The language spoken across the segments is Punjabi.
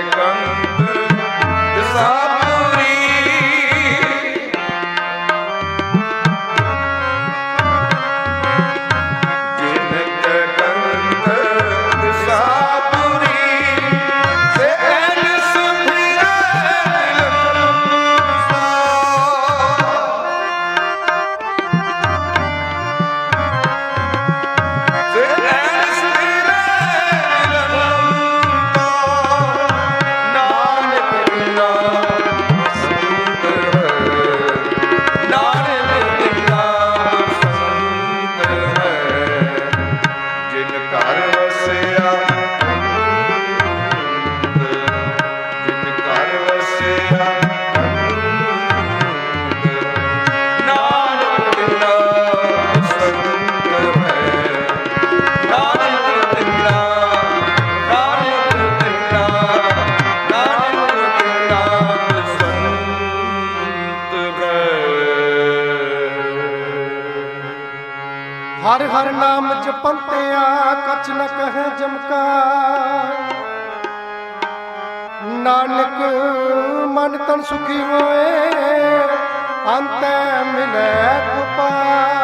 ਕੰਦ ਜਸਾ ਪੰਚ ਨ ਕਹੇ ਜਮਕਾ ਨਾਨਕ ਮਨ ਤਨ ਸੁਖੀ ਹੋਏ ਅੰਤ ਮਿਲੈ ਗੋਪਾਲ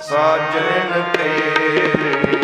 ਸਾਜਣ ਤੇਰੇ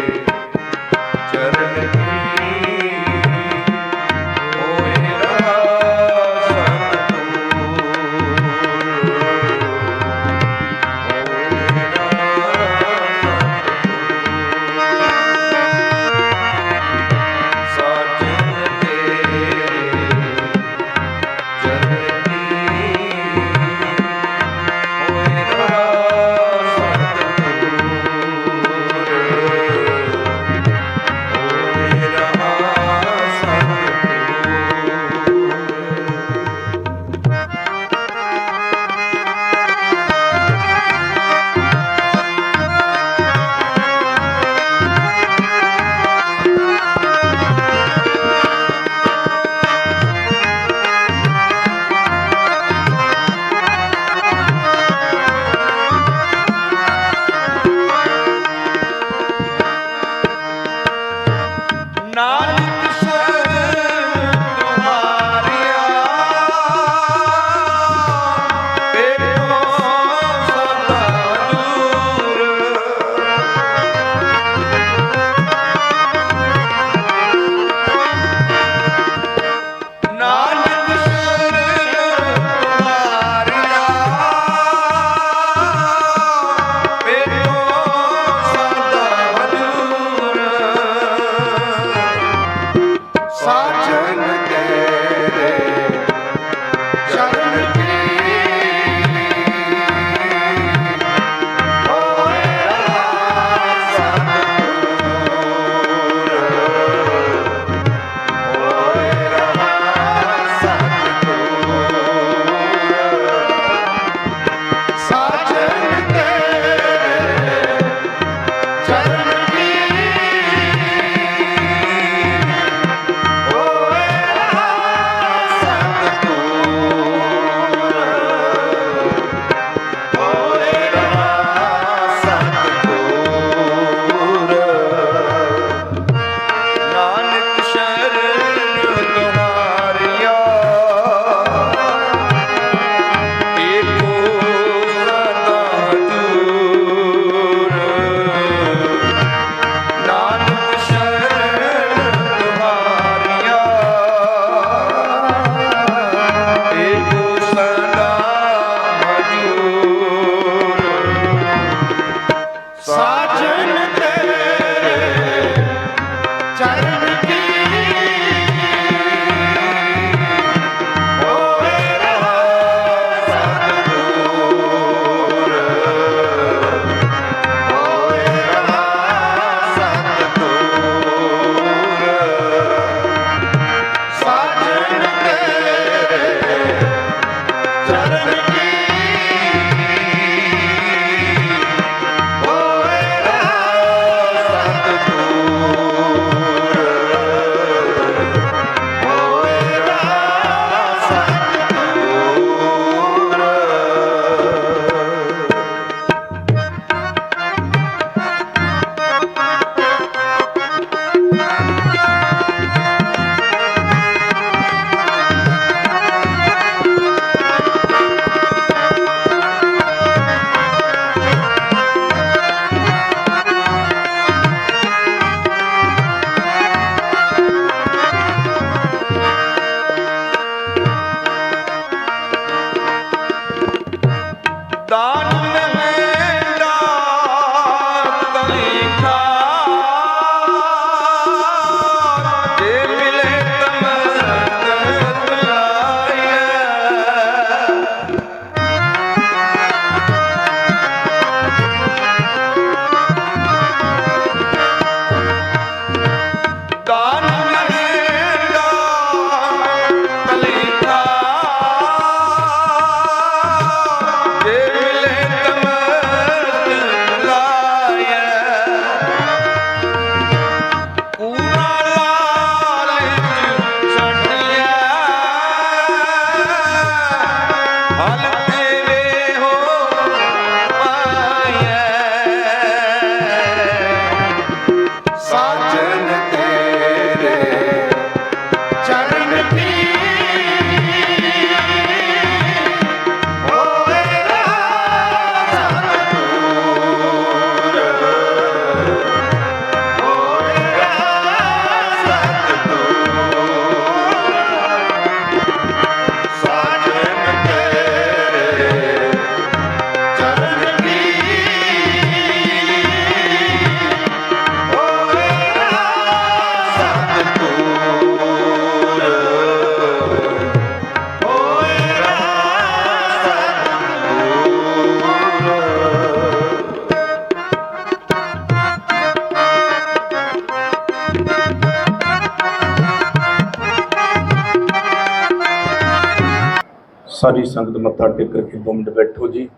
ਸਾਰੀ ਸੰਗਤ ਮੱਥਾ ਟੇਕ ਕੇ ਦੋ ਮਿੰਟ ਬੈਠੋ ਜੀ।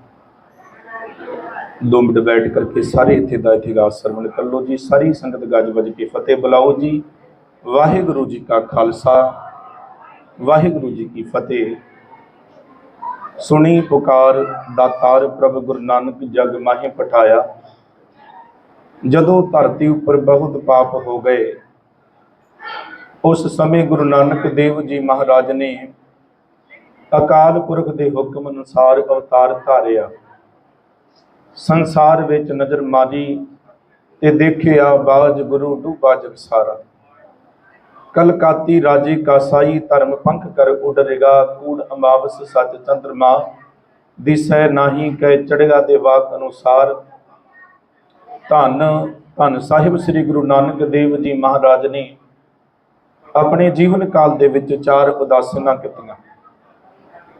ਦੋ ਮਿੰਟ ਬੈਠ ਕਰਕੇ ਸਾਰੇ ਇੱਥੇ ਦਾ ਇਤਿਹਾਸ ਸਰਵਣ ਕਰ ਲਓ ਜੀ। ਸਾਰੀ ਸੰਗਤ ਗੱਜ ਵੱਜ ਕੇ ਫਤਿਹ ਬੁਲਾਓ ਜੀ। ਵਾਹਿਗੁਰੂ ਜੀ ਕਾ ਖਾਲਸਾ, ਵਾਹਿਗੁਰੂ ਜੀ ਕੀ ਫਤਿਹ। ਸੁਣੀ ਪੁਕਾਰ ਦਾਤਾਰ ਪ੍ਰਭ ਗੁਰੂ ਨਾਨਕ ਜਗ ਮਾਹੇ ਪਠਾਇਆ। ਜਦੋਂ ਧਰਤੀ ਉੱਪਰ ਬਹੁਤ ਪਾਪ ਹੋ ਗਏ, ਉਸ ਸਮੇਂ ਗੁਰੂ ਨਾਨਕ ਦੇਵ ਜੀ ਮਹਾਰਾਜ ਨੇ ਅਕਾਲ ਪੁਰਖ ਦੇ ਹੁਕਮ ਅਨੁਸਾਰ ਅਵਤਾਰ ਧਾਰਿਆ। ਸੰਸਾਰ ਵਿੱਚ ਨਜ਼ਰ ਮਾਰੀ ਤੇ ਦੇਖਿਆ ਬਾਜ ਗੁਰੂ ਡੂਬਾ ਜਗ ਸਾਰਾ। ਕਲਕਾਤੀ ਰਾਜੀ ਕਾਸਾਈ ਧਰਮ ਪੰਖ ਕਰ ਉਡਰੇਗਾ ਕੂੜ ਅਮਾਵਸ ਸੱਚ ਚੰਦਰਮਾ ਦਿਸੈ ਨਾਹੀ ਕਹਿ ਚੜੇਗਾ ਦੇ ਵਾਕ ਅਨੁਸਾਰ। ਧੰਨ ਧੰਨ ਸਾਹਿਬ ਸ੍ਰੀ ਗੁਰੂ ਨਾਨਕ ਦੇਵ ਜੀ ਮਹਾਰਾਜ ਨੇ ਆਪਣੇ ਜੀਵਨ ਕਾਲ ਦੇ ਵਿੱਚ ਚਾਰ ਉਦਾਸੀਆਂ ਕੀਤੀਆਂ।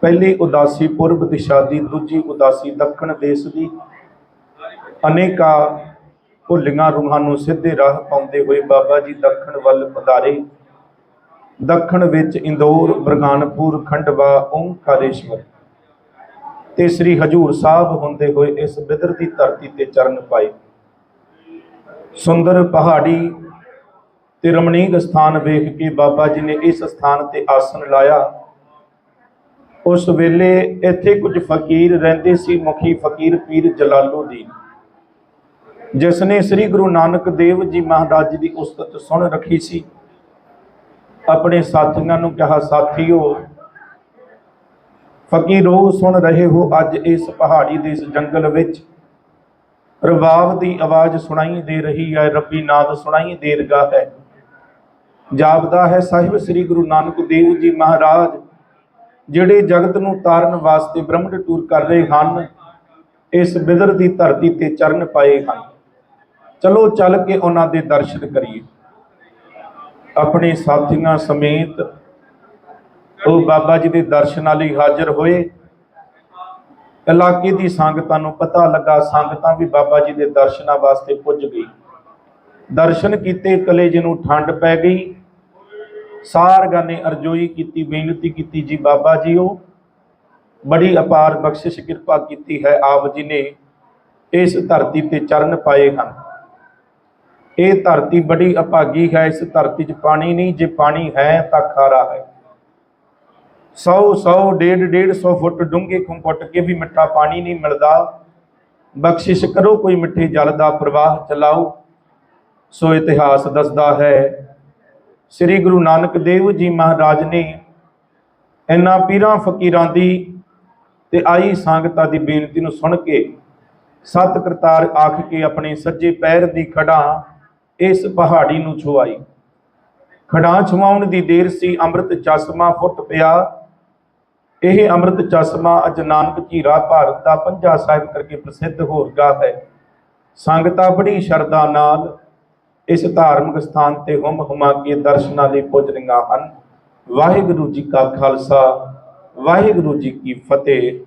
ਪਹਿਲੀ ਉਦਾਸੀ ਪੁਰਬ ਦਿਸ਼ਾ ਦੀ ਦੂਜੀ ਉਦਾਸੀ ਦੱਖਣ ਦੇਸ਼ ਦੀ। ਅਨੇਕਾ ਭੁੱਲੀਆਂ ਰੂਹਾਂ ਨੂੰ ਸਿੱਧੇ ਰਾਹ ਪਾਉਂਦੇ ਹੋਏ ਬਾਬਾ ਜੀ ਦੱਖਣ ਵੱਲ ਪਧਾਰੇ। ਦੱਖਣ ਵਿੱਚ ਇੰਦੌਰ, ਬਰਗਾਨਪੁਰ, ਖੰਡਵਾ ਓਮਕਾਰੇਸ਼ਵਰ ਤੇ ਸ੍ਰੀ ਹਜੂਰ ਸਾਹਿਬ ਹੁੰਦੇ ਹੋਏ ਇਸ ਬਿਦਰ ਦੀ ਧਰਤੀ ਤੇ ਚਰਨ ਪਾਏ। ਸੁੰਦਰ ਪਹਾੜੀ ਤੇ ਰਮਣੀਕ ਸਥਾਨ ਵੇਖ ਕੇ ਬਾਬਾ ਜੀ ਨੇ ਇਸ ਸਥਾਨ ਤੇ ਆਸਣ ਲਾਇਆ। ਉਸ ਵੇਲੇ ਇੱਥੇ ਕੁਝ ਫਕੀਰ ਰਹਿੰਦੇ ਸੀ, ਮੁਖੀ ਫਕੀਰ ਪੀਰ ਜਲਾਲੁਦੀਨ ਜਿਸ ਨੇ ਸ੍ਰੀ ਗੁਰੂ ਨਾਨਕ ਦੇਵ ਜੀ ਮਹਾਰਾਜ ਜੀ ਦੀ ਉਸਤਤ ਸੁਣ ਰੱਖੀ ਸੀ। ਆਪਣੇ ਸਾਥੀਆਂ ਨੂੰ ਕਿਹਾ, ਸਾਥੀਓ, ਫਕੀਰੋ ਸੁਣ ਰਹੇ ਹੋ ਅੱਜ ਇਸ ਪਹਾੜੀ ਦੇ ਇਸ ਜੰਗਲ ਵਿੱਚ। ਰਵਾਬ ਦੀ ਆਵਾਜ਼ ਸੁਣਾਈ ਦੇ ਰਹੀ ਹੈ, ਰੱਬੀ ਨਾਦ ਸੁਣਾਈ ਦੇ ਰਿਹਾ ਹੈ। ਜਾਪਦਾ ਹੈ, ਸਾਹਿਬ, ਸ੍ਰੀ ਗੁਰੂ ਨਾਨਕ ਦੇਵ ਜੀ ਮਹਾਰਾਜ ਜਿਹੜੇ ਜਗਤ ਨੂੰ ਤਾਰਨ ਵਾਸਤੇ ਬ੍ਰਹਮੰਡ ਟੂਰ ਕਰ ਰਹੇ ਹਨ, ਇਸ ਬਿਦਰ ਦੀ ਧਰਤੀ ਤੇ ਚਰਨ ਪਾਏ ਹਨ। ਚਲੋ ਚੱਲ ਕੇ ਉਹਨਾਂ ਦੇ ਦਰਸ਼ਨ ਕਰੀਏ। ਆਪਣੇ ਸਾਥੀਆਂ ਸਮੇਤ ਉਹ ਬਾਬਾ ਜੀ ਦੇ ਦਰਸ਼ਨਾਂ ਲਈ ਹਾਜ਼ਰ ਹੋਏ। ਇਲਾਕੇ ਦੀ ਸੰਗਤਾਂ ਨੂੰ ਪਤਾ ਲੱਗਾ, ਸੰਗਤਾਂ ਵੀ ਬਾਬਾ ਜੀ ਦੇ ਦਰਸ਼ਨਾਂ ਵਾਸਤੇ ਪੁੱਜ ਗਈ। ਦਰਸ਼ਨ ਕੀਤੇ, ਕਲੇਜ ਨੂੰ ਠੰਡ ਪੈ ਗਈ। ਸਾਰਗਾਂ ਨੇ ਅਰਜ਼ੋਈ ਕੀਤੀ, ਬੇਨਤੀ ਕੀਤੀ ਜੀ ਬਾਬਾ ਜੀਓ। ਬੜੀ ਅਪਾਰ ਬਖਸ਼ਿਸ਼, ਕਿਰਪਾ ਕੀਤੀ ਹੈ ਆਪ ਜੀ ਨੇ ਇਸ ਧਰਤੀ ਤੇ ਚਰਨ ਪਾਏ ਹਨ। ਇਹ ਧਰਤੀ ਬੜੀ ਅਭਾਗੀ ਹੈ, ਇਸ ਧਰਤੀ 'ਚ ਪਾਣੀ ਨਹੀਂ, ਜੇ ਪਾਣੀ ਹੈ ਤਾਂ ਖਾਰਾ ਹੈ। 100 100 ਡੇਢ ਡੇਢ 100 ਫੁੱਟ ਡੂੰਘੇ ਖੂੰ ਕੇ ਵੀ ਮਿੱਠਾ ਪਾਣੀ ਨਹੀਂ ਮਿਲਦਾ। ਬਖਸ਼ਿਸ਼ ਕਰੋ ਕੋਈ ਮਿੱਠੇ ਜਲ ਦਾ ਪ੍ਰਵਾਹ ਚਲਾਓ। ਸੋ ਇਤਿਹਾਸ ਦੱਸਦਾ ਹੈ ਸ੍ਰੀ ਗੁਰੂ ਨਾਨਕ ਦੇਵ ਜੀ ਮਹਾਰਾਜ ਨੇ ਇਹਨਾਂ ਪੀਰਾਂ ਫਕੀਰਾਂ ਦੀ ਤੇ ਆਈ ਸੰਗਤਾਂ ਦੀ ਬੇਨਤੀ ਨੂੰ ਸੁਣ ਕੇ ਸਤ ਕਰਤਾਰ ਆਖ ਕੇ ਆਪਣੇ ਸੱਜੇ ਪੈਰ ਦੀ ਖੜਾ ਇਸ ਪਹਾੜੀ ਨੂੰ ਛੁਆਈ। ਖੜਾ ਛੁਆਉਣ ਦੀ ਦੇਰ ਸੀ, ਅੰਮ੍ਰਿਤ ਚਸ਼ਮਾ ਫੁੱਟ ਪਿਆ। ਇਹ ਅੰਮ੍ਰਿਤ ਚਸ਼ਮਾ ਅੱਜ ਨਾਨਕ ਝੀਰਾ ਭਾਰਤ ਦਾ ਪੰਜਾ ਸਾਹਿਬ ਕਰਕੇ ਪ੍ਰਸਿੱਧ ਹੋ ਗਿਆ ਹੈ। ਸੰਗਤਾਂ ਬੜੀ ਸ਼ਰਧਾ ਨਾਲ ਇਸ ਧਾਰਮਿਕ ਸਥਾਨ ਤੇ ਹੁਮ ਹੁਮਾ ਕੇ ਦਰਸ਼ਨਾਂ ਲਈ ਪੁੱਜ ਰਹੀਆਂ ਹਨ। ਵਾਹਿਗੁਰੂ ਜੀ ਕਾ ਖਾਲਸਾ, ਵਾਹਿਗੁਰੂ ਜੀ ਕੀ ਫਤਿਹ।